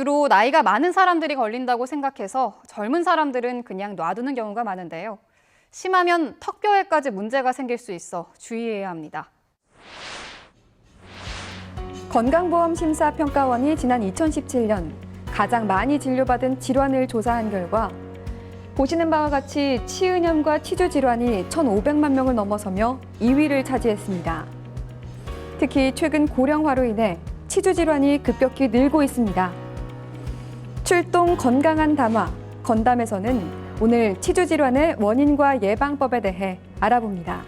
주로 나이가 많은 사람들이 걸린다고 생각해서 젊은 사람들은 그냥 놔두는 경우가 많은데요. 심하면 턱뼈에까지 문제가 생길 수 있어 주의해야 합니다. 건강보험심사평가원이 지난 2017년 가장 많이 진료받은 질환을 조사한 결과 보시는 바와 같이 치은염과 치주 질환이 1,500만 명을 넘어서며 2위를 차지했습니다. 특히 최근 고령화로 인해 치주 질환이 급격히 늘고 있습니다. 출동 건강한 담화 건담에서는 오늘 치주 질환의 원인과 예방법에 대해 알아봅니다.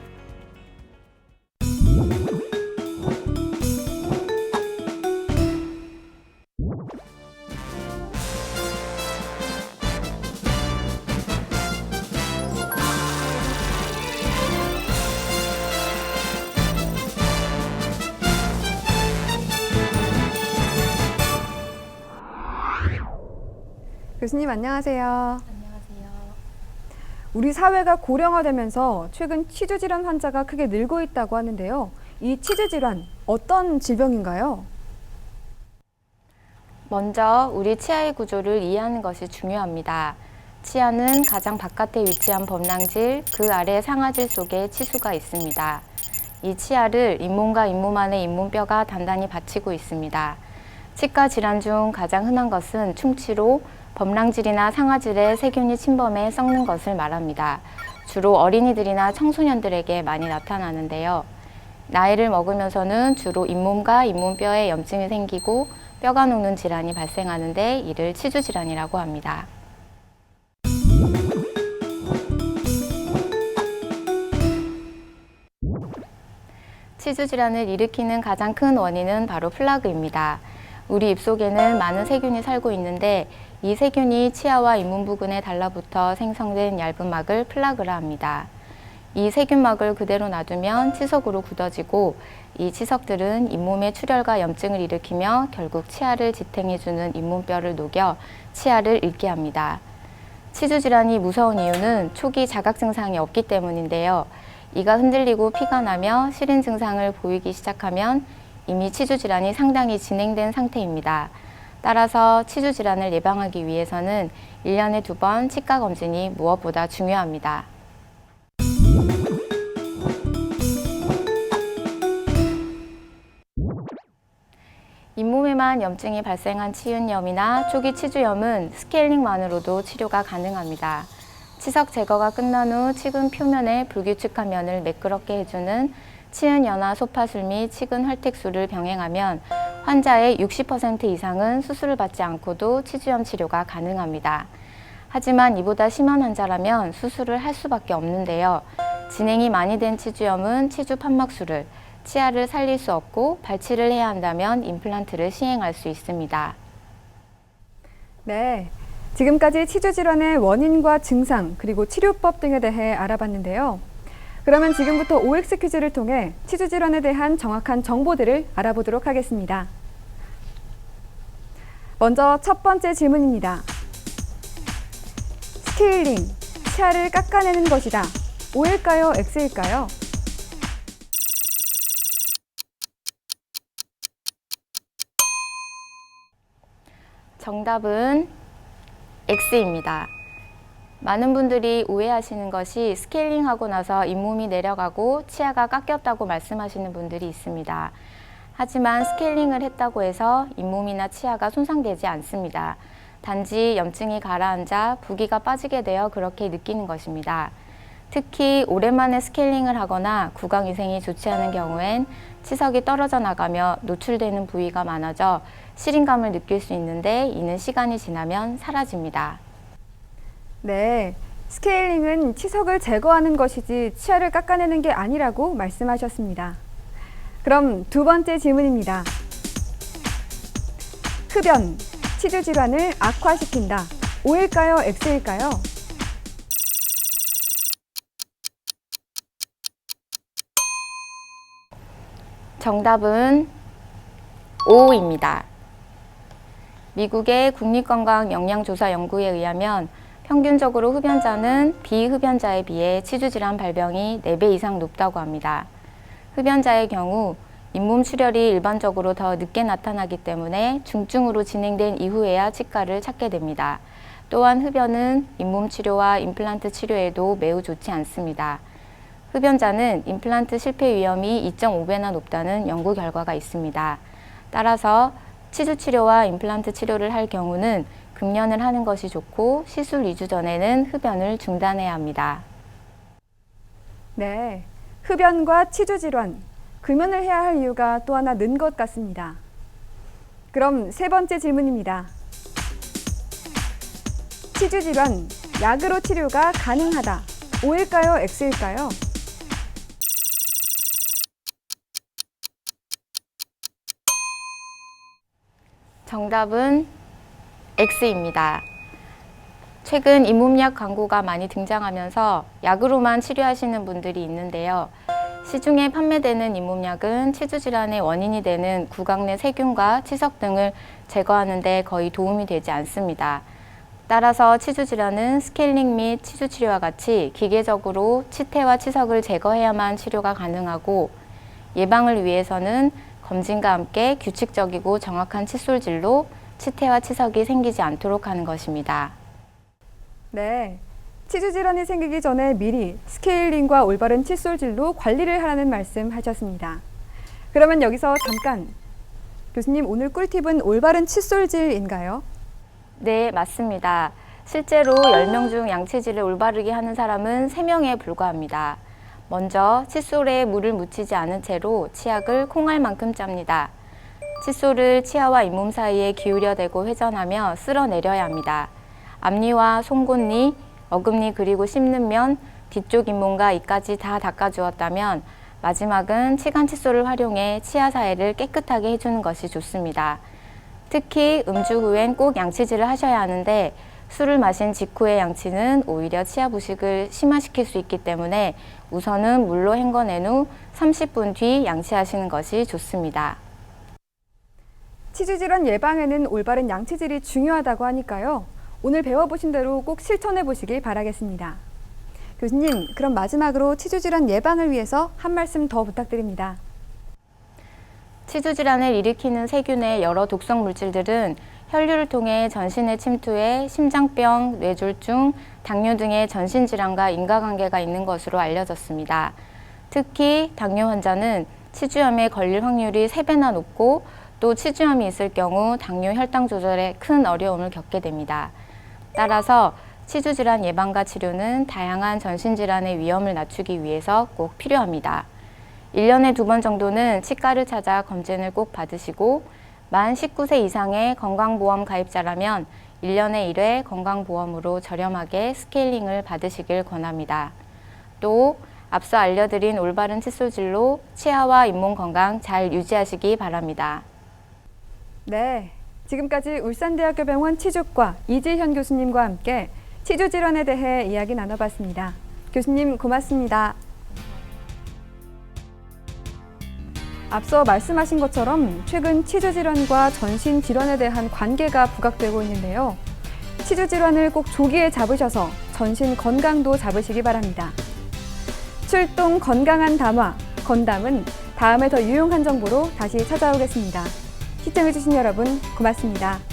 교수님 안녕하세요. 안녕하세요. 우리 사회가 고령화되면서 최근 치주 질환 환자가 크게 늘고 있다고 하는데요. 이 치주 질환 어떤 질병인가요? 먼저 우리 치아의 구조를 이해하는 것이 중요합니다. 치아는 가장 바깥에 위치한 범랑질, 그 아래 상아질 속에 치수가 있습니다. 이 치아를 잇몸과 잇몸 안에 잇몸뼈가 단단히 받치고 있습니다. 치과 질환 중 가장 흔한 것은 충치로 범랑질이나 상아질에 세균이 침범해 썩는 것을 말합니다. 주로 어린이들이나 청소년들에게 많이 나타나는데요. 나이를 먹으면서는 주로 잇몸과 잇몸뼈에 염증이 생기고 뼈가 녹는 질환이 발생하는데 이를 치주 질환이라고 합니다. 치주 질환을 일으키는 가장 큰 원인은 바로 플라그입니다. 우리 입속에는 많은 세균이 살고 있는데 이 세균이 치아와 잇몸 부근에 달라붙어 생성된 얇은 막을 플라그라 합니다. 이 세균막을 그대로 놔두면 치석으로 굳어지고 이 치석들은 잇몸의 출혈과 염증을 일으키며 결국 치아를 지탱해주는 잇몸뼈를 녹여 치아를 잃게 합니다. 치주 질환이 무서운 이유는 초기 자각 증상이 없기 때문인데요. 이가 흔들리고 피가 나며 시린 증상을 보이기 시작하면 이미 치주 질환이 상당히 진행된 상태입니다. 따라서 치주 질환을 예방하기 위해서는 1년에 두 번 치과 검진이 무엇보다 중요합니다. 잇몸에만 염증이 발생한 치윤염이나 초기 치주염은 스케일링만으로도 치료가 가능합니다. 치석 제거가 끝난 후 치근 표면의 불규칙한 면을 매끄럽게 해주는 치은 연화 소파술 및 치근 혈택술을 병행하면 환자의 60% 이상은 수술을 받지 않고도 치주염 치료가 가능합니다. 하지만 이보다 심한 환자라면 수술을 할 수밖에 없는데요. 진행이 많이 된 치주염은 치주 판막술을, 치아를 살릴 수 없고 발치를 해야 한다면 임플란트를 시행할 수 있습니다. 네. 지금까지 치주 질환의 원인과 증상, 그리고 치료법 등에 대해 알아봤는데요. 그러면 지금부터 OX 퀴즈를 통해 치주 질환에 대한 정확한 정보들을 알아보도록 하겠습니다. 먼저 첫 번째 질문입니다. 스케일링, 치아를 깎아내는 것이다. O일까요? X일까요? 정답은 X입니다. 많은 분들이 오해하시는 것이 스케일링하고 나서 잇몸이 내려가고 치아가 깎였다고 말씀하시는 분들이 있습니다. 하지만 스케일링을 했다고 해서 잇몸이나 치아가 손상되지 않습니다. 단지 염증이 가라앉아 부기가 빠지게 되어 그렇게 느끼는 것입니다. 특히 오랜만에 스케일링을 하거나 구강 위생이 좋지 않은 경우엔 치석이 떨어져 나가며 노출되는 부위가 많아져 시린감을 느낄 수 있는데 이는 시간이 지나면 사라집니다. 네. 스케일링은 치석을 제거하는 것이지 치아를 깎아내는 게 아니라고 말씀하셨습니다. 그럼 두 번째 질문입니다. 흡연, 치주 질환을 악화시킨다. O일까요? X일까요? 정답은 O입니다. 미국의 국립건강영양조사연구에 의하면 평균적으로 흡연자는 비흡연자에 비해 치주질환 발병이 4배 이상 높다고 합니다. 흡연자의 경우 잇몸 출혈이 일반적으로 더 늦게 나타나기 때문에 중증으로 진행된 이후에야 치과를 찾게 됩니다. 또한 흡연은 잇몸 치료와 임플란트 치료에도 매우 좋지 않습니다. 흡연자는 임플란트 실패 위험이 2.5배나 높다는 연구 결과가 있습니다. 따라서 치주 치료와 임플란트 치료를 할 경우는 금연을 하는 것이 좋고 시술 2주 전에는 흡연을 중단해야 합니다. 네. 흡연과 치주 질환, 금연을 해야 할 이유가 또 하나 는 것 같습니다. 그럼 세 번째 질문입니다. 치주 질환, 약으로 치료가 가능하다. O일까요? X일까요? 정답은 X입니다. 최근 잇몸약 광고가 많이 등장하면서 약으로만 치료하시는 분들이 있는데요. 시중에 판매되는 잇몸약은 치주 질환의 원인이 되는 구강 내 세균과 치석 등을 제거하는 데 거의 도움이 되지 않습니다. 따라서 치주 질환은 스케일링 및 치주 치료와 같이 기계적으로 치태와 치석을 제거해야만 치료가 가능하고 예방을 위해서는 검진과 함께 규칙적이고 정확한 칫솔질로 치태와 치석이 생기지 않도록 하는 것입니다. 네. 치주 질환이 생기기 전에 미리 스케일링과 올바른 칫솔질로 관리를 하라는 말씀 하셨습니다. 그러면 여기서 잠깐 교수님 오늘 꿀팁은 올바른 칫솔질인가요? 네, 맞습니다. 실제로 10명 중 양치질을 올바르게 하는 사람은 3명에 불과합니다. 먼저 칫솔에 물을 묻히지 않은 채로 치약을 콩알만큼 짭니다. 칫솔을 치아와 잇몸 사이에 기울여 대고 회전하며 쓸어내려야 합니다. 앞니와 송곳니, 어금니 그리고 씹는 면, 뒤쪽 잇몸과 이까지 다 닦아주었다면 마지막은 치간 칫솔을 활용해 치아 사이를 깨끗하게 해주는 것이 좋습니다. 특히 음주 후엔 꼭 양치질을 하셔야 하는데 술을 마신 직후의 양치는 오히려 치아 부식을 심화시킬 수 있기 때문에 우선은 물로 헹궈낸 후 30분 뒤 양치하시는 것이 좋습니다. 치주 질환 예방에는 올바른 양치질이 중요하다고 하니까요. 오늘 배워보신 대로 꼭 실천해 보시길 바라겠습니다. 교수님, 그럼 마지막으로 치주 질환 예방을 위해서 한 말씀 더 부탁드립니다. 치주 질환을 일으키는 세균의 여러 독성 물질들은 혈류를 통해 전신에 침투해 심장병, 뇌졸중, 당뇨 등의 전신 질환과 인과관계가 있는 것으로 알려졌습니다. 특히 당뇨 환자는 치주염에 걸릴 확률이 세배나 높고 또 치주염이 있을 경우 당뇨 혈당 조절에 큰 어려움을 겪게 됩니다. 따라서 치주 질환 예방과 치료는 다양한 전신 질환의 위험을 낮추기 위해서 꼭 필요합니다. 1년에 두 번 정도는 치과를 찾아 검진을 꼭 받으시고 만 19세 이상의 건강보험 가입자라면 1년에 1회 건강보험으로 저렴하게 스케일링을 받으시길 권합니다. 또 앞서 알려드린 올바른 칫솔질로 치아와 잇몸 건강 잘 유지하시기 바랍니다. 네. 지금까지 울산대학교 병원 치주과 이지현 교수님과 함께 치주 질환에 대해 이야기 나눠봤습니다. 교수님 고맙습니다. 앞서 말씀하신 것처럼 최근 치주 질환과 전신 질환에 대한 관계가 부각되고 있는데요. 치주 질환을 꼭 조기에 잡으셔서 전신 건강도 잡으시기 바랍니다. 출동 건강한 담화, 건담은 다음에 더 유용한 정보로 다시 찾아오겠습니다. 시청해주신 여러분 고맙습니다.